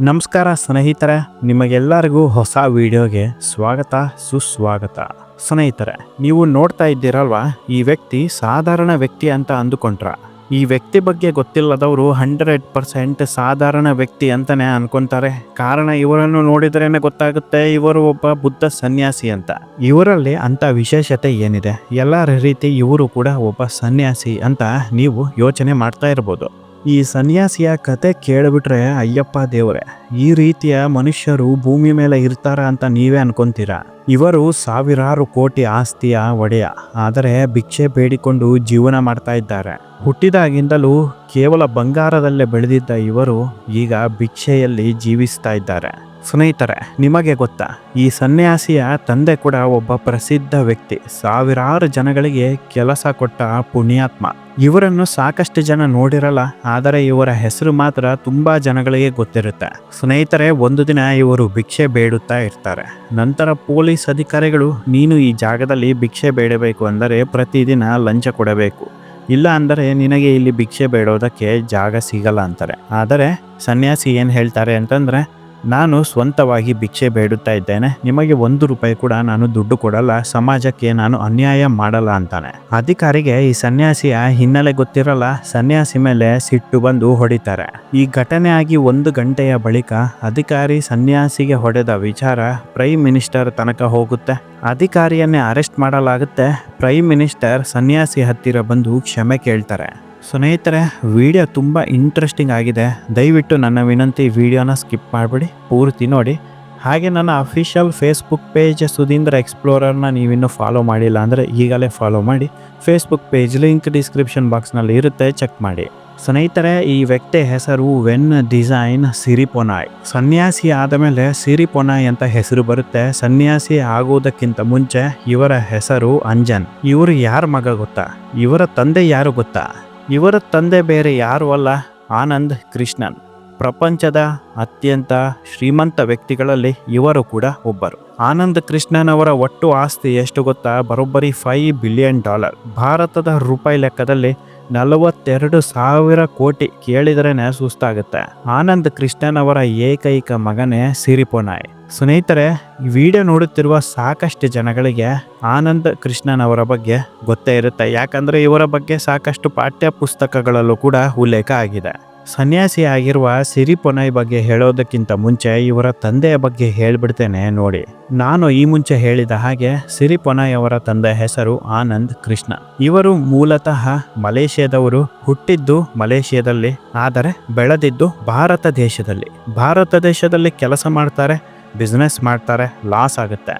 ನಮಸ್ಕಾರ ಸ್ನೇಹಿತರೆ, ನಿಮಗೆಲ್ಲರಿಗೂ ಹೊಸ ವಿಡಿಯೋಗೆ ಸ್ವಾಗತ, ಸುಸ್ವಾಗತ. ಸ್ನೇಹಿತರೆ, ನೀವು ನೋಡ್ತಾ ಇದ್ದೀರಲ್ವಾ, ಈ ವ್ಯಕ್ತಿ ಸಾಧಾರಣ ವ್ಯಕ್ತಿ ಅಂತ ಅಂದುಕೊಂಡ್ರ. ಈ ವ್ಯಕ್ತಿ ಬಗ್ಗೆ ಗೊತ್ತಿಲ್ಲದವರು ಹಂಡ್ರೆಡ್ ಪರ್ಸೆಂಟ್ ಸಾಧಾರಣ ವ್ಯಕ್ತಿ ಅಂತಾನೆ ಅನ್ಕೊಂತಾರೆ. ಕಾರಣ ಇವರನ್ನು ನೋಡಿದ್ರೇನೆ ಗೊತ್ತಾಗುತ್ತೆ, ಇವರು ಒಬ್ಬ ಬುದ್ಧ ಸನ್ಯಾಸಿ ಅಂತ. ಇವರಲ್ಲಿ ಅಂತ ವಿಶೇಷತೆ ಏನಿದೆ? ಎಲ್ಲರ ರೀತಿ ಇವರು ಕೂಡ ಒಬ್ಬ ಸನ್ಯಾಸಿ ಅಂತ ನೀವು ಯೋಚನೆ ಮಾಡ್ತಾ ಇರ್ಬೋದು. ಈ ಸನ್ಯಾಸಿಯ ಕತೆ ಕೇಳಿಬಿಟ್ರೆ ಅಯ್ಯಪ್ಪ ದೇವರೇ, ಈ ರೀತಿಯ ಮನುಷ್ಯರು ಭೂಮಿ ಮೇಲೆ ಇರ್ತಾರ ಅಂತ ನೀವೇ ಅನ್ಕೊಂತೀರಾ? ಇವರು ಸಾವಿರಾರು ಕೋಟಿ ಆಸ್ತಿಯ ಒಡೆಯ, ಆದರೆ ಭಿಕ್ಷೆ ಬೇಡಿಕೊಂಡು ಜೀವನ ಮಾಡ್ತಾ ಇದ್ದಾರೆ. ಹುಟ್ಟಿದಾಗಿಂದಲೂ ಕೇವಲ ಬಂಗಾರದಲ್ಲೇ ಬೆಳೆದಿದ್ದ ಇವರು ಈಗ ಭಿಕ್ಷೆಯಲ್ಲಿ ಜೀವಿಸ್ತಾ ಇದ್ದಾರೆ. ಸ್ನೇಹಿತರೆ, ನಿಮಗೆ ಗೊತ್ತಾ, ಈ ಸನ್ಯಾಸಿಯ ತಂದೆ ಕೂಡ ಒಬ್ಬ ಪ್ರಸಿದ್ಧ ವ್ಯಕ್ತಿ. ಸಾವಿರಾರು ಜನಗಳಿಗೆ ಕೆಲಸ ಕೊಟ್ಟ ಪುಣ್ಯಾತ್ಮ. ಇವರನ್ನು ಸಾಕಷ್ಟು ಜನ ನೋಡಿರಲ್ಲ, ಆದರೆ ಇವರ ಹೆಸರು ಮಾತ್ರ ತುಂಬಾ ಜನಗಳಿಗೆ ಗೊತ್ತಿರುತ್ತೆ. ಸ್ನೇಹಿತರೆ, ಒಂದು ದಿನ ಇವರು ಭಿಕ್ಷೆ ಬೇಡುತ್ತಾ ಇರ್ತಾರೆ. ನಂತರ ಪೊಲೀಸ್ ಅಧಿಕಾರಿಗಳು, ನೀನು ಈ ಜಾಗದಲ್ಲಿ ಭಿಕ್ಷೆ ಬೇಡಬೇಕು ಅಂದರೆ ಪ್ರತಿದಿನ ಲಂಚ ಕೊಡಬೇಕು. ಇಲ್ಲ ಅಂದರೆ ನಿನಗೆ ಇಲ್ಲಿ ಭಿಕ್ಷೆ ಬೇಡೋದಕ್ಕೆ ಜಾಗ ಸಿಗಲ್ಲ ಅಂತಾರೆ. ಆದರೆ, ಸನ್ಯಾಸಿ ಏನು ಹೇಳ್ತಾರೆ ಅಂತಂದರೆ ನಾನು ಸ್ವಂತವಾಗಿ ಭಿಕ್ಷೆ ಬೇಡುತ್ತಾ ಇದ್ದೇನೆ. ನಿಮಗೆ ಒಂದು ರೂಪಾಯಿ ಕೂಡ ನಾನು ದುಡ್ಡು ಕೊಡಲ್ಲ. ಸಮಾಜಕ್ಕೆ ನಾನು ಅನ್ಯಾಯ ಮಾಡಲ್ಲ ಅಂತಾನೆ. ಅಧಿಕಾರಿಗೆ ಈ ಸನ್ಯಾಸಿಯ ಹಿನ್ನೆಲೆ ಗೊತ್ತಿರಲ್ಲ. ಸನ್ಯಾಸಿ ಮೇಲೆ ಸಿಟ್ಟು ಬಂದು ಹೊಡಿತಾರೆ. ಈ ಘಟನೆ ಆಗಿ ಒಂದು ಗಂಟೆಯ ಬಳಿಕ ಅಧಿಕಾರಿ ಸನ್ಯಾಸಿಗೆ ಹೊಡೆದ ವಿಚಾರ ಪ್ರೈಮ್ ಮಿನಿಸ್ಟರ್ ತನಕ ಹೋಗುತ್ತೆ. ಅಧಿಕಾರಿಯನ್ನೇ ಅರೆಸ್ಟ್ ಮಾಡಲಾಗುತ್ತೆ. ಪ್ರೈಮ್ ಮಿನಿಸ್ಟರ್ ಸನ್ಯಾಸಿ ಹತ್ತಿರ ಬಂದು ಕ್ಷಮೆ ಕೇಳ್ತಾರೆ. ಸ್ನೇಹಿತರೆ ವಿಡಿಯೋ ತುಂಬ ಇಂಟ್ರೆಸ್ಟಿಂಗ್ ಆಗಿದೆ. ದಯವಿಟ್ಟು ನನ್ನ ವಿನಂತಿ ವಿಡಿಯೋನ ಸ್ಕಿಪ್ ಮಾಡಿಬಿಡಿ, ಪೂರ್ತಿ ನೋಡಿ. ಹಾಗೆ ನನ್ನ ಅಫಿಷಿಯಲ್ ಫೇಸ್ಬುಕ್ ಪೇಜ್ ಸುಧೀಂದ್ರ ಎಕ್ಸ್ಪ್ಲೋರರ್ನ ನೀವಿನ್ನೂ ಫಾಲೋ ಮಾಡಿಲ್ಲ ಅಂದರೆ ಈಗಲೇ ಫಾಲೋ ಮಾಡಿ. ಫೇಸ್ಬುಕ್ ಪೇಜ್ ಲಿಂಕ್ ಡಿಸ್ಕ್ರಿಪ್ಷನ್ ಬಾಕ್ಸ್ನಲ್ಲಿ ಇರುತ್ತೆ ಚೆಕ್ ಮಾಡಿ. ಸ್ನೇಹಿತರೆ, ಈ ವ್ಯಕ್ತಿ ಹೆಸರು ವೆನ್ ಡಿಸೈನ್ ಸಿರಿಪೊನಾಯ್ ಸನ್ಯಾಸಿ ಆದ ಮೇಲೆ ಸಿರಿಪೊನಾಯ್ ಅಂತ ಹೆಸರು ಬರುತ್ತೆ. ಸನ್ಯಾಸಿ ಆಗುವುದಕ್ಕಿಂತ ಮುಂಚೆ ಇವರ ಹೆಸರು ಅಂಜನ್. ಇವರು ಯಾರ ಮಗ ಗೊತ್ತಾ? ಇವರ ತಂದೆ ಯಾರು ಗೊತ್ತಾ? ಇವರ ತಂದೆ ಬೇರೆ ಯಾರು ಅಲ್ಲ, ಆನಂದ್ ಕೃಷ್ಣನ್. ಪ್ರಪಂಚದ ಅತ್ಯಂತ ಶ್ರೀಮಂತ ವ್ಯಕ್ತಿಗಳಲ್ಲಿ ಇವರು ಕೂಡ ಒಬ್ಬರು. ಆನಂದ್ ಕೃಷ್ಣನ್ ಅವರ ಒಟ್ಟು ಆಸ್ತಿ ಎಷ್ಟು ಗೊತ್ತಾ? ಬರೋಬ್ಬರಿ ಫೈವ್ ಬಿಲಿಯನ್ ಡಾಲರ್ ಭಾರತದ ರೂಪಾಯಿ ಲೆಕ್ಕದಲ್ಲಿ ನಲವತ್ತೆರಡು ಸಾವಿರ ಕೋಟಿ ಕೇಳಿದ್ರೇನೆ ಸುಸ್ತಾಗುತ್ತೆ. ಆನಂದ್ ಕೃಷ್ಣನ್ ಅವರ ಏಕೈಕ ಮಗನೇ ಸಿರಿಪೊನಾಯ್. ಸ್ನೇಹಿತರೆ ವಿಡಿಯೋ ನೋಡುತ್ತಿರುವ ಸಾಕಷ್ಟು ಜನಗಳಿಗೆ ಆನಂದ್ ಕೃಷ್ಣನ್ ಅವರ ಬಗ್ಗೆ ಗೊತ್ತೇ ಇರುತ್ತೆ. ಯಾಕಂದ್ರೆ ಇವರ ಬಗ್ಗೆ ಸಾಕಷ್ಟು ಪಾಠ್ಯ ಪುಸ್ತಕಗಳಲ್ಲೂ ಕೂಡ ಉಲ್ಲೇಖ ಆಗಿದೆ. ಸನ್ಯಾಸಿ ಆಗಿರುವ ಸಿರಿಪೊನೈ ಬಗ್ಗೆ ಹೇಳೋದಕ್ಕಿಂತ ಮುಂಚೆ ಇವರ ತಂದೆಯ ಬಗ್ಗೆ ಹೇಳ್ಬಿಡ್ತೇನೆ ನೋಡಿ. ನಾನು ಈ ಮುಂಚೆ ಹೇಳಿದ ಹಾಗೆ ಸಿರಿಪೊನೈ ಅವರ ತಂದೆ ಹೆಸರು ಆನಂದ್ ಕೃಷ್ಣ. ಇವರು ಮೂಲತಃ ಮಲೇಷ್ಯಾದವರು ಹುಟ್ಟಿದ್ದು ಮಲೇಷ್ಯಾದಲ್ಲಿ, ಆದರೆ ಬೆಳೆದಿದ್ದು ಭಾರತ ದೇಶದಲ್ಲಿ. ಭಾರತ ದೇಶದಲ್ಲಿ ಕೆಲಸ ಮಾಡ್ತಾರೆ ಬಿಸ್ನೆಸ್ ಮಾಡ್ತಾರೆ ಲಾಸ್ ಆಗುತ್ತೆ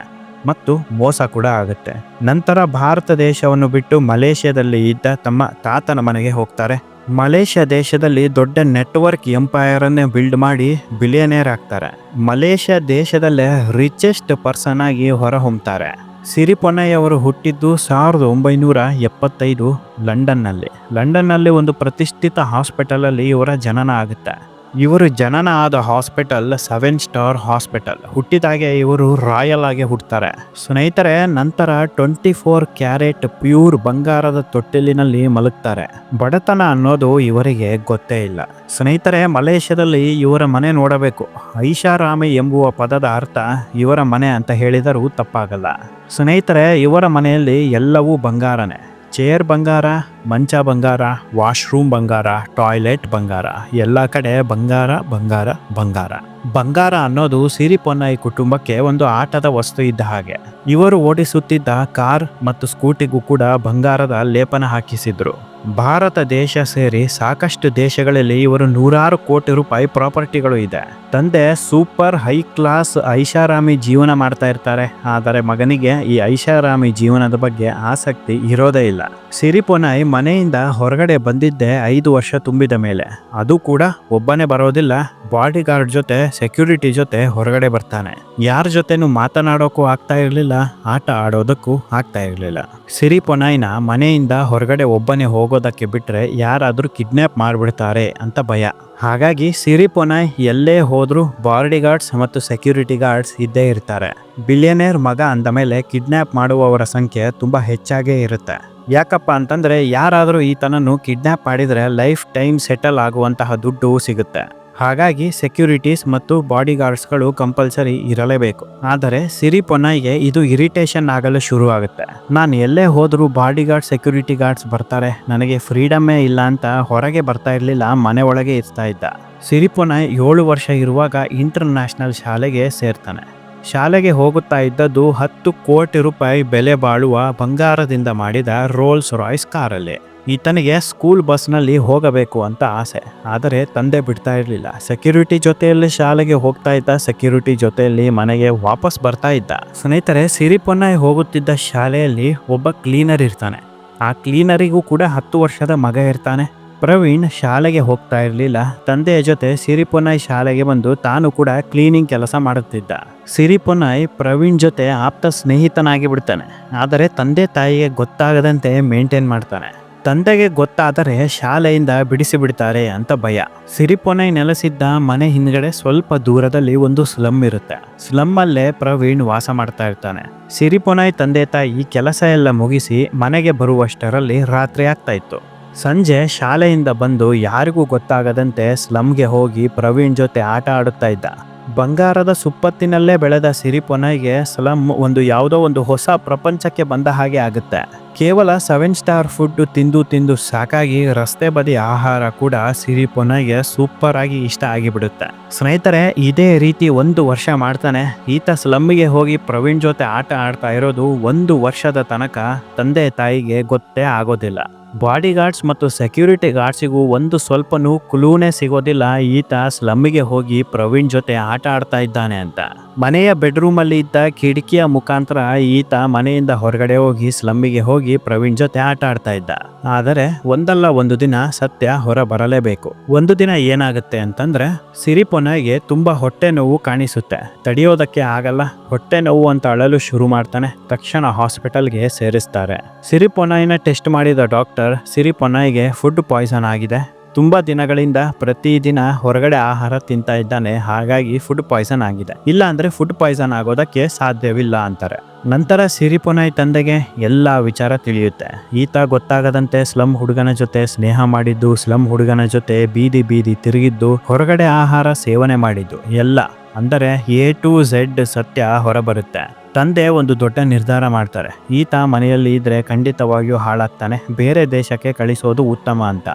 ಮತ್ತು ಮೋಸ ಕೂಡ ಆಗುತ್ತೆ. ನಂತರ ಭಾರತ ದೇಶವನ್ನು ಬಿಟ್ಟು ಮಲೇಷ್ಯಾದಲ್ಲಿ ಇದ್ದ ತಮ್ಮ ತಾತನ ಮನೆಗೆ ಹೋಗ್ತಾರೆ. ಮಲೇಷ್ಯಾ ದೇಶದಲ್ಲಿ ದೊಡ್ಡ ನೆಟ್ವರ್ಕ್ ಎಂಪೈರನ್ನೇ ಬಿಲ್ಡ್ ಮಾಡಿ ಬಿಲಿಯನೇರ್ ಆಗ್ತಾರೆ. ಮಲೇಷ್ಯಾ ದೇಶದಲ್ಲೇ ರಿಚೆಸ್ಟ್ ಪರ್ಸನ್ ಆಗಿ ಹೊರಹೊಮ್ತಾರೆ. ಸಿರಿಪೊನ್ನಯ್ಯ ಅವರು ಹುಟ್ಟಿದ್ದು ಸಾವಿರದ ಒಂಬೈನೂರ ಎಪ್ಪತ್ತೈದು ಲಂಡನ್ನಲ್ಲಿ. ಲಂಡನ್ನಲ್ಲಿ ಒಂದು ಪ್ರತಿಷ್ಠಿತ ಹಾಸ್ಪಿಟಲಲ್ಲಿ ಇವರ ಜನನ ಆಗುತ್ತೆ. ಇವರು ಜನನ ಆದ ಹಾಸ್ಪಿಟಲ್ ಸೆವೆನ್ ಸ್ಟಾರ್ ಹಾಸ್ಪಿಟಲ್. ಹುಟ್ಟಿದಾಗೆ ಇವರು ರಾಯಲ್ ಆಗಿ ಹುಟ್ಟುತ್ತಾರೆ ಸ್ನೇಹಿತರೆ, ನಂತರ ಟ್ವೆಂಟಿ ಫೋರ್ ಕ್ಯಾರೆಟ್ ಪ್ಯೂರ್ ಬಂಗಾರದ ತೊಟ್ಟಿಲಿನಲ್ಲಿ ಮಲಗ್ತಾರೆ. ಬಡತನ ಅನ್ನೋದು ಇವರಿಗೆ ಗೊತ್ತೇ ಇಲ್ಲ. ಸ್ನೇಹಿತರೆ, ಮಲೇಷ್ಯಾದಲ್ಲಿ ಇವರ ಮನೆ ನೋಡಬೇಕು. ಐಷಾರಾಮಿ ಎಂಬುವ ಪದದ ಅರ್ಥ ಇವರ ಮನೆ ಅಂತ ಹೇಳಿದರೂ ತಪ್ಪಾಗಲ್ಲ. ಸ್ನೇಹಿತರೆ, ಇವರ ಮನೆಯಲ್ಲಿ ಎಲ್ಲವೂ ಬಂಗಾರನೇ. ಚೇರ್ ಬಂಗಾರ, ಮಂಚ ಬಂಗಾರ, ವಾಶ್ರೂಮ್ ಬಂಗಾರ, ಟಾಯ್ಲೆಟ್ ಬಂಗಾರ, ಎಲ್ಲ ಕಡೆ ಬಂಗಾರ ಬಂಗಾರ ಬಂಗಾರ. ಬಂಗಾರ ಅನ್ನೋದು ಸಿರಿಪೊನ್ನೈ ಕುಟುಂಬಕ್ಕೆ ಒಂದು ಆಟದ ವಸ್ತು ಇದ್ದ ಹಾಗೆ. ಇವರು ಓಡಿಸುತ್ತಿದ್ದ ಕಾರ್ ಮತ್ತು ಸ್ಕೂಟಿಗೂ ಕೂಡ ಬಂಗಾರದ ಲೇಪನ ಹಾಕಿಸಿದ್ರು. ಭಾರತ ದೇಶ ಸೇರಿ ಸಾಕಷ್ಟು ದೇಶಗಳಲ್ಲಿ ಇವರು ನೂರಾರು ಕೋಟಿ ರೂಪಾಯಿ ಪ್ರಾಪರ್ಟಿಗಳು ಇದೆ. ತಂದೆ ಸೂಪರ್ ಹೈ ಕ್ಲಾಸ್ ಐಷಾರಾಮಿ ಜೀವನ ಮಾಡ್ತಾ ಇರ್ತಾರೆ. ಆದರೆ ಮಗನಿಗೆ ಈ ಐಷಾರಾಮಿ ಜೀವನದ ಬಗ್ಗೆ ಆಸಕ್ತಿ ಇರೋದೇ ಇಲ್ಲ. ಸಿರಿಪೊನೈ ಮನೆಯಿಂದ ಹೊರಗಡೆ ಬಂದಿದ್ದೆ ಐದು ವರ್ಷ ತುಂಬಿದ ಮೇಲೆ. ಅದು ಕೂಡ ಒಬ್ಬನೇ ಬರೋದಿಲ್ಲ. ಬಾಡಿ ಗಾರ್ಡ್ ಜೊತೆ, ಸೆಕ್ಯೂರಿಟಿ ಜೊತೆ ಹೊರಗಡೆ ಬರ್ತಾನೆ. ಯಾರ ಜೊತೆನೂ ಮಾತನಾಡೋಕ್ಕೂ ಆಗ್ತಾ ಇರಲಿಲ್ಲ. ಆಟ ಆಡೋದಕ್ಕೂ ಆಗ್ತಾ ಇರಲಿಲ್ಲ. ಸಿರಿಪೊನೈನ ಮನೆಯಿಂದ ಹೊರಗಡೆ ಒಬ್ಬನೇ ಹೋಗೋದಕ್ಕೆ ಬಿಟ್ರೆ ಯಾರಾದರೂ ಕಿಡ್ನಾಪ್ ಮಾಡಿಬಿಡ್ತಾರೆ ಅಂತ ಭಯ. ಹಾಗಾಗಿ ಸಿರಿಪೊನಾಯ್ ಎಲ್ಲೇ ಹೋದರೂ ಬಾರ್ಡಿ ಗಾರ್ಡ್ಸ್ ಮತ್ತು ಸೆಕ್ಯೂರಿಟಿ ಗಾರ್ಡ್ಸ್ ಇದ್ದೇ ಇರ್ತಾರೆ. ಬಿಲಿಯನೇರ್ ಮಗ ಅಂದ ಮೇಲೆ ಕಿಡ್ನಾಪ್ ಮಾಡುವವರ ಸಂಖ್ಯೆ ತುಂಬ ಹೆಚ್ಚಾಗೇ ಇರುತ್ತೆ. ಯಾಕಪ್ಪ ಅಂತಂದ್ರೆ ಯಾರಾದರೂ ಈತನನ್ನು ಕಿಡ್ನಾಪ್ ಮಾಡಿದ್ರೆ ಲೈಫ್ ಟೈಮ್ ಸೆಟಲ್ ಆಗುವಂತಹ ದುಡ್ಡು ಸಿಗುತ್ತೆ. ಹಾಗಾಗಿ ಸೆಕ್ಯೂರಿಟೀಸ್ ಮತ್ತು ಬಾಡಿಗಾರ್ಡ್ಸ್ಗಳು ಕಂಪಲ್ಸರಿ ಇರಲೇಬೇಕು. ಆದರೆ ಸಿರಿ ಪೊನ್ನೈಗೆ ಇದು ಇರಿಟೇಷನ್ ಆಗಲು ಶುರು ಆಗುತ್ತೆ ನಾನು ಎಲ್ಲೇ ಹೋದರೂ ಬಾಡಿಗಾರ್ಡ್ ಸೆಕ್ಯೂರಿಟಿ ಗಾರ್ಡ್ಸ್ ಬರ್ತಾರೆ. ನನಗೆ ಫ್ರೀಡಮ್ಮೇ ಇಲ್ಲ ಅಂತ ಹೊರಗೆ ಬರ್ತಾ ಇರಲಿಲ್ಲ, ಮನೆ ಒಳಗೆ ಇರ್ತಾ ಇದ್ದ. ಸಿರಿಪೊನಾಯ್ ಏಳು ವರ್ಷ ಇರುವಾಗ ಇಂಟರ್ನ್ಯಾಷನಲ್ ಶಾಲೆಗೆ ಸೇರ್ತಾನೆ. ಶಾಲೆಗೆ ಹೋಗುತ್ತಾ ಇದ್ದದ್ದು ಹತ್ತು ಕೋಟಿ ರೂಪಾಯಿ ಬೆಲೆ ಬಾಳುವ ಬಂಗಾರದಿಂದ ಮಾಡಿದ ರೋಲ್ಸ್ ರಾಯ್ಸ್ ಕಾರಲ್ಲಿ. ಈತನಿಗೆ ಸ್ಕೂಲ್ ಬಸ್ನಲ್ಲಿ ಹೋಗಬೇಕು ಅಂತ ಆಸೆ. ಆದರೆ ತಂದೆ ಬಿಡ್ತಾ ಇರಲಿಲ್ಲ. ಸೆಕ್ಯೂರಿಟಿ ಜೊತೆಯಲ್ಲಿ ಶಾಲೆಗೆ ಹೋಗ್ತಾ ಇದ್ದ, ಸೆಕ್ಯೂರಿಟಿ ಜೊತೆಯಲ್ಲಿ ಮನೆಗೆ ವಾಪಸ್ ಬರ್ತಾ ಇದ್ದ. ಸ್ನೇಹಿತರೆ, ಸಿರಿಪೊನ್ನಾಯ್ ಹೋಗುತ್ತಿದ್ದ ಶಾಲೆಯಲ್ಲಿ ಒಬ್ಬ ಕ್ಲೀನರ್ ಇರ್ತಾನೆ. ಆ ಕ್ಲೀನರಿಗೂ ಕೂಡ ಹತ್ತು ವರ್ಷದ ಮಗ ಇರ್ತಾನೆ. ಪ್ರವೀಣ್ ಶಾಲೆಗೆ ಹೋಗ್ತಾ ಇರಲಿಲ್ಲ. ತಂದೆಯ ಜೊತೆ ಸಿರಿಪೊನ್ನಾಯ್ ಶಾಲೆಗೆ ಬಂದು ತಾನು ಕೂಡ ಕ್ಲೀನಿಂಗ್ ಕೆಲಸ ಮಾಡುತ್ತಿದ್ದ. ಸಿರಿಪೊನ್ನಾಯ್ ಪ್ರವೀಣ್ ಜೊತೆ ಆಪ್ತ ಸ್ನೇಹಿತನಾಗಿ ಬಿಡ್ತಾನೆ. ಆದರೆ ತಂದೆ ತಾಯಿಗೆ ಗೊತ್ತಾಗದಂತೆ ಮೇಂಟೈನ್ ಮಾಡ್ತಾನೆ. ತಂದೆಗೆ ಗೊತ್ತಾದರೆ ಶಾಲೆಯಿಂದ ಬಿಡಿಸಿ ಬಿಡ್ತಾರೆ ಅಂತ ಭಯ. ಸಿರಿಪೊನೈ ನೆಲೆಸಿದ್ದ ಮನೆ ಹಿಂದ್ಗಡೆ ಸ್ವಲ್ಪ ದೂರದಲ್ಲಿ ಒಂದು ಸ್ಲಮ್ ಇರುತ್ತೆ. ಸ್ಲಮ್ ಅಲ್ಲೇ ಪ್ರವೀಣ್ ವಾಸ ಮಾಡ್ತಾ ಇರ್ತಾನೆ. ಸಿರಿಪೊನೈ ತಂದೆ ತಾಯಿ ಕೆಲಸ ಎಲ್ಲ ಮುಗಿಸಿ ಮನೆಗೆ ಬರುವಷ್ಟರಲ್ಲಿ ರಾತ್ರಿ ಆಗ್ತಾ ಇತ್ತು. ಸಂಜೆ ಶಾಲೆಯಿಂದ ಬಂದು ಯಾರಿಗೂ ಗೊತ್ತಾಗದಂತೆ ಸ್ಲಮ್ಗೆ ಹೋಗಿ ಪ್ರವೀಣ್ ಜೊತೆ ಆಟ ಆಡುತ್ತಾ ಇದ್ದ. ಬಂಗಾರದ ಸುಪ್ಪತ್ತಿನಲ್ಲೇ ಬೆಳೆದ ಸಿರಿಪೊನೈಗೆ ಸ್ಲಮ್ ಒಂದು ಯಾವುದೋ ಒಂದು ಹೊಸ ಪ್ರಪಂಚಕ್ಕೆ ಬಂದ ಹಾಗೆ ಆಗುತ್ತೆ. ಕೇವಲ ಸೆವೆನ್ ಸ್ಟಾರ್ ಫುಡ್ ತಿಂದು ತಿಂದು ಸಾಕಾಗಿ ರಸ್ತೆ ಬದಿ ಆಹಾರ ಕೂಡ ಸಿರಿಪೊನೈಗೆ ಸೂಪರ್ ಆಗಿ ಇಷ್ಟ ಆಗಿಬಿಡುತ್ತೆ. ಸ್ನೇಹಿತರೆ, ಇದೇ ರೀತಿ ಒಂದು ವರ್ಷ ಮಾಡ್ತಾನೆ. ಈತ ಸ್ಲಮ್ಮಿಗೆ ಹೋಗಿ ಪ್ರವೀಣ್ ಜೊತೆ ಆಟ ಆಡ್ತಾ ಇರೋದು ಒಂದು ವರ್ಷದ ತನಕ ತಂದೆ ತಾಯಿಗೆ ಗೊತ್ತೇ ಆಗೋದಿಲ್ಲ. ಬಾಡಿ ಗಾರ್ಡ್ಸ್ ಮತ್ತು ಸೆಕ್ಯೂರಿಟಿ ಗಾರ್ಡ್ಸಿಗೂ ಒಂದು ಸ್ವಲ್ಪನೂ ಕುಲೂನೇ ಸಿಗೋದಿಲ್ಲ. ಈತ ಸ್ಲಮ್ಮಿಗೆ ಹೋಗಿ ಪ್ರವೀಣ್ ಜೊತೆ ಆಟ ಆಡ್ತಾ ಇದ್ದಾನೆ ಅಂತ. ಮನೆಯ ಬೆಡ್ರೂಮ್ ಅಲ್ಲಿ ಇದ್ದ ಕಿಟಕಿಯ ಮುಖಾಂತರ ಈತ ಮನೆಯಿಂದ ಹೊರಗಡೆ ಹೋಗಿ ಸ್ಲಮ್ಮಿಗೆ ಹೋಗಿ ಪ್ರವೀಣ್ ಜೊತೆ ಆಟ ಆಡ್ತಾ ಇದ್ದ. ಆದರೆ ಒಂದಲ್ಲ ಒಂದು ದಿನ ಸತ್ಯ ಹೊರ ಬರಲೇಬೇಕು ಒಂದು ದಿನ ಏನಾಗುತ್ತೆ ಅಂತಂದ್ರೆ ಸಿರಿಪೊನಗೆ ತುಂಬಾ ಹೊಟ್ಟೆ ನೋವು ಕಾಣಿಸುತ್ತೆ. ತಡೆಯೋದಕ್ಕೆ ಆಗಲ್ಲ. ಹೊಟ್ಟೆ ನೋವು ಅಂತ ಅಳಲು ಶುರು ಮಾಡ್ತಾನೆ. ತಕ್ಷಣ ಹಾಸ್ಪಿಟಲ್ಗೆ ಸೇರಿಸ್ತಾರೆ. ಸಿರಿಪೊನಾಯಿನ ಟೆಸ್ಟ್ ಮಾಡಿದ ಡಾಕ್ಟರ್ ಸಿರಿಪೊನಾಯಿಗೆ ಫುಡ್ ಪಾಯ್ಸನ್ ಆಗಿದೆ. ತುಂಬ ದಿನಗಳಿಂದ ಪ್ರತಿದಿನ ಹೊರಗಡೆ ಆಹಾರ ತಿಂತಾ ಇದ್ದಾನೆ, ಹಾಗಾಗಿ ಫುಡ್ ಪಾಯ್ಸನ್ ಆಗಿದೆ. ಇಲ್ಲ ಅಂದ್ರೆ ಫುಡ್ ಪಾಯ್ಸನ್ ಆಗೋದಕ್ಕೆ ಸಾಧ್ಯವಿಲ್ಲ ಅಂತಾರೆ. ನಂತರ ಸಿರಿಪೊನಾಯ್ ತಂದೆಗೆ ಎಲ್ಲ ವಿಚಾರ ತಿಳಿಯುತ್ತೆ. ಈತ ಗೊತ್ತಾಗದಂತೆ ಸ್ಲಮ್ ಹುಡುಗನ ಜೊತೆ ಸ್ನೇಹ ಮಾಡಿದ್ದು ಸ್ಲಮ್ ಹುಡುಗನ ಜೊತೆ ಬೀದಿ ಬೀದಿ ತಿರುಗಿದ್ದು, ಹೊರಗಡೆ ಆಹಾರ ಸೇವನೆ ಮಾಡಿದ್ದು, ಎಲ್ಲ. ಅಂದರೆ ಎ ಟು ಝೆಡ್ ಸತ್ಯ ಹೊರಬರುತ್ತೆ. ತಂದೆ ಒಂದು ದೊಡ್ಡ ನಿರ್ಧಾರ ಮಾಡ್ತಾರೆ. ಈತ ಮನೆಯಲ್ಲಿ ಇದ್ರೆ ಖಂಡಿತವಾಗಿಯೂ ಹಾಳಾಗ್ತಾನೆ. ಬೇರೆ ದೇಶಕ್ಕೆ ಕಳಿಸೋದು ಉತ್ತಮ ಅಂತ.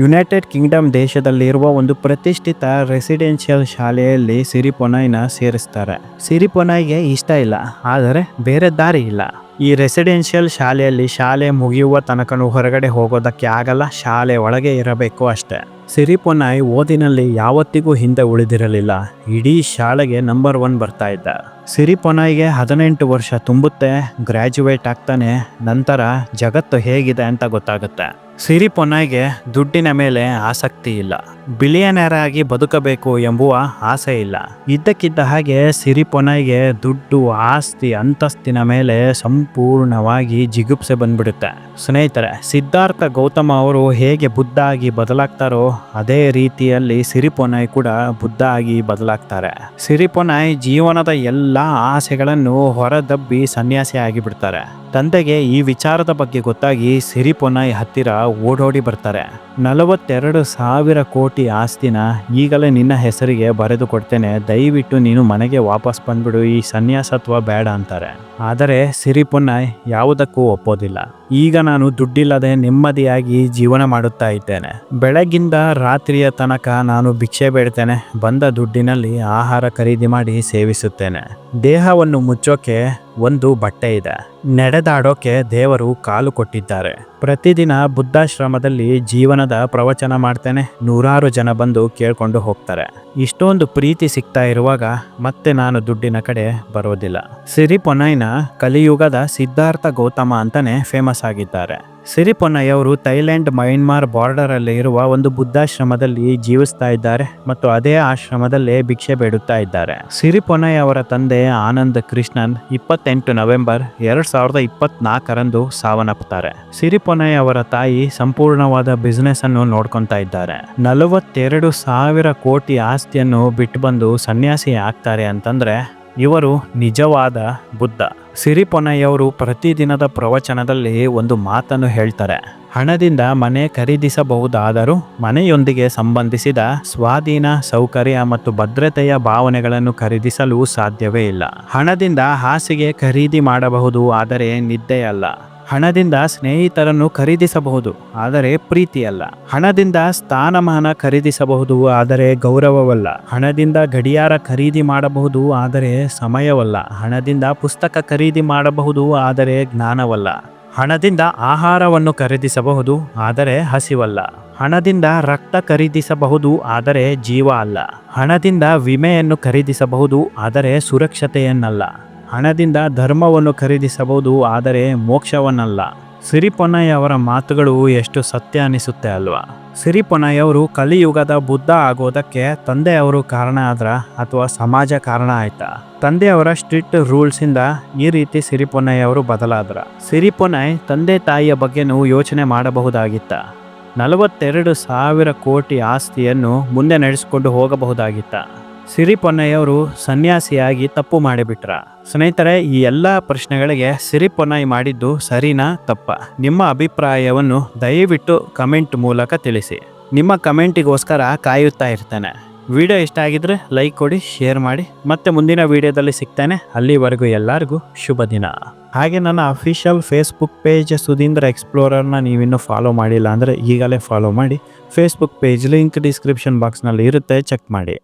ಯುನೈಟೆಡ್ ಕಿಂಗ್ಡಮ್ ದೇಶದಲ್ಲಿರುವ ಒಂದು ಪ್ರತಿಷ್ಠಿತ ರೆಸಿಡೆನ್ಷಿಯಲ್ ಶಾಲೆಯಲ್ಲಿ ಸಿರಿಪೊನೈನ ಸೇರಿಸ್ತಾರೆ. ಸಿರಿಪೊನೈಗೆ ಇಷ್ಟ ಇಲ್ಲ, ಆದರೆ ಬೇರೆ ದಾರಿ ಇಲ್ಲ. ಈ ರೆಸಿಡೆನ್ಷಿಯಲ್ ಶಾಲೆಯಲ್ಲಿ ಶಾಲೆ ಮುಗಿಯುವ ತನಕನೂ ಹೊರಗಡೆ ಹೋಗೋದಕ್ಕೆ ಆಗಲ್ಲ, ಶಾಲೆ ಒಳಗೆ ಇರಬೇಕು ಅಷ್ಟೇ. ಸಿರಿಪೊನಾಯಿ ಓದಿನಲ್ಲಿ ಯಾವತ್ತಿಗೂ ಹಿಂದೆ ಉಳಿದಿರಲಿಲ್ಲ. ಇಡೀ ಶಾಲೆಗೆ ನಂಬರ್ ಒನ್ ಬರ್ತಾ ಇದ್ದ. ಸಿರಿಪೊನಾಯ್ಗೆ ಹದಿನೆಂಟು ವರ್ಷ ತುಂಬುತ್ತೆ ಗ್ರ್ಯಾಜುಯೇಟ್ ಆಗ್ತಾನೆ, ನಂತರ ಜಗತ್ತು ಹೇಗಿದೆ ಅಂತ ಗೊತ್ತಾಗುತ್ತೆ. ಸಿರಿಪೊನಾಯ್ಗೆ ದುಡ್ಡಿನ ಮೇಲೆ ಆಸಕ್ತಿ ಇಲ್ಲ. ಬಿಲಿಯನರ್ ಆಗಿ ಬದುಕಬೇಕು ಎಂಬುವ ಆಸೆ ಇಲ್ಲ. ಇದ್ದಕ್ಕಿದ್ದ ಹಾಗೆ ಸಿರಿಪೊನಾಯ್ಗೆ ದುಡ್ಡು, ಆಸ್ತಿ, ಅಂತಸ್ತಿನ ಮೇಲೆ ಸಂಪೂರ್ಣವಾಗಿ ಜಿಗುಪ್ಸೆ ಬಂದ್ಬಿಡುತ್ತೆ. ಸ್ನೇಹಿತರೆ, ಸಿದ್ಧಾರ್ಥ ಗೌತಮ ಅವರು ಹೇಗೆ ಬುದ್ಧ ಆಗಿ ಬದಲಾಗ್ತಾರೋ ಅದೇ ರೀತಿಯಲ್ಲಿ ಸಿರಿಪೊನಾಯ್ ಕೂಡ ಬುದ್ಧ ಆಗಿ ಬದಲಾಗ್ತಾರೆ. ಸಿರಿಪೊನಾಯ್ ಜೀವನದ ಎಲ್ಲ ಆಸೆಗಳನ್ನು ಹೊರದಬ್ಬಿ ಸನ್ಯಾಸಿ ಆಗಿಬಿಡ್ತಾರೆ. ತಂದೆಗೆ ಈ ವಿಚಾರದ ಬಗ್ಗೆ ಗೊತ್ತಾಗಿ ಸಿರಿಪೊನಾಯ್ ಹತ್ತಿರ ಓಡೋಡಿ ಬರ್ತಾರೆ. ನಲವತ್ತೆರಡು ಸಾವಿರ ಕೋಟಿ ಆಸ್ತಿನ ಈಗಲೇ ನಿನ್ನ ಹೆಸರಿಗೆ ಬರೆದು ಕೊಡ್ತೇನೆ. ದಯವಿಟ್ಟು ನೀನು ಮನೆಗೆ ವಾಪಸ್ ಬಂದ್ಬಿಡು. ಈ ಸನ್ಯಾಸತ್ವ ಬೇಡ ಅಂತಾರೆ. ಆದರೆ ಸಿರಿಪೊನ್ನಾಯ್ ಯಾವುದಕ್ಕೂ ಒಪ್ಪೋದಿಲ್ಲ. ಈಗ ನಾನು ದುಡ್ಡಿಲ್ಲದೆ ನೆಮ್ಮದಿಯಾಗಿ ಜೀವನ ಮಾಡುತ್ತಾ ಇದ್ದೇನೆ. ಬೆಳಗ್ಗಿಂದ ರಾತ್ರಿಯ ತನಕ ನಾನು ಭಿಕ್ಷೆ ಬೇಡ್ತೇನೆ. ಬಂದ ದುಡ್ಡಿನಲ್ಲಿ ಆಹಾರ ಖರೀದಿ ಮಾಡಿ ಸೇವಿಸುತ್ತೇನೆ. ದೇಹವನ್ನು ಮುಚ್ಚೋಕೆ ಒಂದು ಬಟ್ಟೆ ಇದೆ. ನಡೆದಾಡೋಕೆ ದೇವರು ಕಾಲು ಕೊಟ್ಟಿದ್ದಾರೆ. ಪ್ರತಿದಿನ ಬುದ್ಧಾಶ್ರಮದಲ್ಲಿ ಜೀವನದ ಪ್ರವಚನ ಮಾಡ್ತೇನೆ. ನೂರಾರು ಜನ ಬಂದು ಕೇಳ್ಕೊಂಡು ಹೋಗ್ತಾರೆ. ಇಷ್ಟೊಂದು ಪ್ರೀತಿ ಸಿಗ್ತಾ ಇರುವಾಗ ಮತ್ತೆ ನಾನು ದುಡ್ಡಿನ ಕಡೆ ಬರೋದಿಲ್ಲ. ಸಿರಿಪೊನ್ನೈನ ಕಲಿಯುಗದ ಸಿದ್ಧಾರ್ಥ ಗೌತಮ ಅಂತಾನೆ ಫೇಮಸ್ ಆಗಿದ್ದಾರೆ ಸಿರಿಪೊನ್ನಯ್ಯವರು ಥೈಲ್ಯಾಂಡ್ ಮಯನ್ಮಾರ್ ಬಾರ್ಡರಲ್ಲಿ ಇರುವ ಒಂದು ಬುದ್ಧಾಶ್ರಮದಲ್ಲಿ ಜೀವಿಸ್ತಾ ಇದ್ದಾರೆ ಮತ್ತು ಅದೇ ಆಶ್ರಮದಲ್ಲೇ ಭಿಕ್ಷೆ ಬೇಡುತ್ತಾ ಇದ್ದಾರೆ. ಸಿರಿಪೊನ್ನಯ್ಯ ಅವರ ತಂದೆ ಆನಂದ್ ಕೃಷ್ಣನ್ ಇಪ್ಪತ್ತೆಂಟು ನವೆಂಬರ್ ಎರಡ್ ಸಾವಿರದ ಇಪ್ಪತ್ನಾಲ್ಕರಂದು ಸಾವನ್ನಪ್ಪುತ್ತಾರೆ. ಸಿರಿಪೊನ್ನಯ್ಯ ಅವರ ತಾಯಿ ಸಂಪೂರ್ಣವಾದ ಬಿಸ್ನೆಸ್ ಅನ್ನು ನೋಡ್ಕೊಂತಾ ಇದ್ದಾರೆ. ನಲವತ್ತೆರಡು ಸಾವಿರ ಕೋಟಿ ಆಸ್ತಿಯನ್ನು ಬಿಟ್ಟು ಬಂದು ಸನ್ಯಾಸಿ ಆಗ್ತಾರೆ ಅಂತಂದ್ರೆ ಇವರು ನಿಜವಾದ ಬುದ್ಧ. ಸಿರಿ ಪೊನ್ನಯ್ಯವರು ಪ್ರತಿದಿನದ ಪ್ರವಚನದಲ್ಲಿ ಒಂದು ಮಾತನ್ನು ಹೇಳ್ತಾರೆ. ಹಣದಿಂದ ಮನೆ ಖರೀದಿಸಬಹುದಾದರೂ ಮನೆಯೊಂದಿಗೆ ಸಂಬಂಧಿಸಿದ ಸ್ವಾಧೀನ, ಸೌಕರ್ಯ ಮತ್ತು ಭದ್ರತೆಯ ಭಾವನೆಗಳನ್ನು ಖರೀದಿಸಲು ಸಾಧ್ಯವೇ ಇಲ್ಲ. ಹಣದಿಂದ ಹಾಸಿಗೆ ಖರೀದಿ ಮಾಡಬಹುದು, ಆದರೆ ನಿದ್ದೆಯಲ್ಲ. ಹಣದಿಂದ ಸ್ನೇಹಿತರನ್ನು ಖರೀದಿಸಬಹುದು, ಆದರೆ ಪ್ರೀತಿಯಲ್ಲ. ಹಣದಿಂದ ಸ್ಥಾನಮಾನ ಖರೀದಿಸಬಹುದು, ಆದರೆ ಗೌರವವಲ್ಲ. ಹಣದಿಂದ ಗಡಿಯಾರ ಖರೀದಿ ಮಾಡಬಹುದು, ಆದರೆ ಸಮಯವಲ್ಲ. ಹಣದಿಂದ ಪುಸ್ತಕ ಖರೀದಿ ಮಾಡಬಹುದು, ಆದರೆ ಜ್ಞಾನವಲ್ಲ. ಹಣದಿಂದ ಆಹಾರವನ್ನು ಖರೀದಿಸಬಹುದು, ಆದರೆ ಹಸಿವಲ್ಲ. ಹಣದಿಂದ ರಕ್ತ ಖರೀದಿಸಬಹುದು, ಆದರೆ ಜೀವ ಅಲ್ಲ. ಹಣದಿಂದ ವಿಮೆಯನ್ನು ಖರೀದಿಸಬಹುದು, ಆದರೆ ಸುರಕ್ಷತೆಯನ್ನಲ್ಲ. ಹಣದಿಂದ ಧರ್ಮವನ್ನು ಖರೀದಿಸಬಹುದು, ಆದರೆ ಮೋಕ್ಷವನ್ನಲ್ಲ. ಸಿರಿಪೊನ್ನಯ್ಯ ಅವರ ಮಾತುಗಳು ಎಷ್ಟು ಸತ್ಯ ಅನಿಸುತ್ತೆ ಅಲ್ವಾ? ಸಿರಿಪೊನ್ನಯ್ಯವರು ಕಲಿಯುಗದ ಬುದ್ಧ ಆಗೋದಕ್ಕೆ ತಂದೆಯವರು ಕಾರಣ ಆದ್ರ ಅಥವಾ ಸಮಾಜ ಕಾರಣ ಆಯ್ತಾ? ತಂದೆಯವರ ಸ್ಟ್ರಿಕ್ಟ್ ರೂಲ್ಸಿಂದ ಈ ರೀತಿ ಸಿರಿಪೊನ್ನಯ್ಯವರು ಬದಲಾದ್ರ? ಸಿರಿಪೊನ್ನಯ್ ತಂದೆ ತಾಯಿಯ ಬಗ್ಗೆನೂ ಯೋಚನೆ ಮಾಡಬಹುದಾಗಿತ್ತ? ನಲವತ್ತೆರಡು ಸಾವಿರ ಕೋಟಿ ಆಸ್ತಿಯನ್ನು ಮುಂದೆ ನಡೆಸಿಕೊಂಡು ಹೋಗಬಹುದಾಗಿತ್ತ? ಸಿರಿಪೊನ್ನಯ್ಯವರು ಸನ್ಯಾಸಿಯಾಗಿ ತಪ್ಪು ಮಾಡಿಬಿಟ್ರ. ಸ್ನೇಹಿತರೆ, ಈ ಎಲ್ಲ ಪ್ರಶ್ನೆಗಳಿಗೆ ಸಿರಿಪೊನ್ನಯ್ಯ ಮಾಡಿದ್ದು ಸರಿನಾ ತಪ್ಪ? ನಿಮ್ಮ ಅಭಿಪ್ರಾಯವನ್ನು ದಯವಿಟ್ಟು ಕಮೆಂಟ್ ಮೂಲಕ ತಿಳಿಸಿ. ನಿಮ್ಮ ಕಮೆಂಟಿಗೋಸ್ಕರ ಕಾಯುತ್ತಾ ಇರ್ತೇನೆ. ವಿಡಿಯೋ ಇಷ್ಟ ಆಗಿದ್ರೆ ಲೈಕ್ ಕೊಡಿ, ಶೇರ್ ಮಾಡಿ. ಮತ್ತೆ ಮುಂದಿನ ವಿಡಿಯೋದಲ್ಲಿ ಸಿಗ್ತೇನೆ. ಅಲ್ಲಿವರೆಗೂ ಎಲ್ಲರಿಗೂ ಶುಭ ದಿನ. ಹಾಗೆ ನನ್ನ ಅಫಿಷಿಯಲ್ ಫೇಸ್ಬುಕ್ ಪೇಜ್ ಸುಧೀಂದ್ರ ಎಕ್ಸ್ಪ್ಲೋರರ್ನ ನೀವಿನ್ನೂ ಫಾಲೋ ಮಾಡಿಲ್ಲ ಅಂದರೆ ಈಗಲೇ ಫಾಲೋ ಮಾಡಿ. ಫೇಸ್ಬುಕ್ ಪೇಜ್ ಲಿಂಕ್ ಡಿಸ್ಕ್ರಿಪ್ಷನ್ ಬಾಕ್ಸ್ನಲ್ಲಿ ಇರುತ್ತೆ, ಚೆಕ್ ಮಾಡಿ.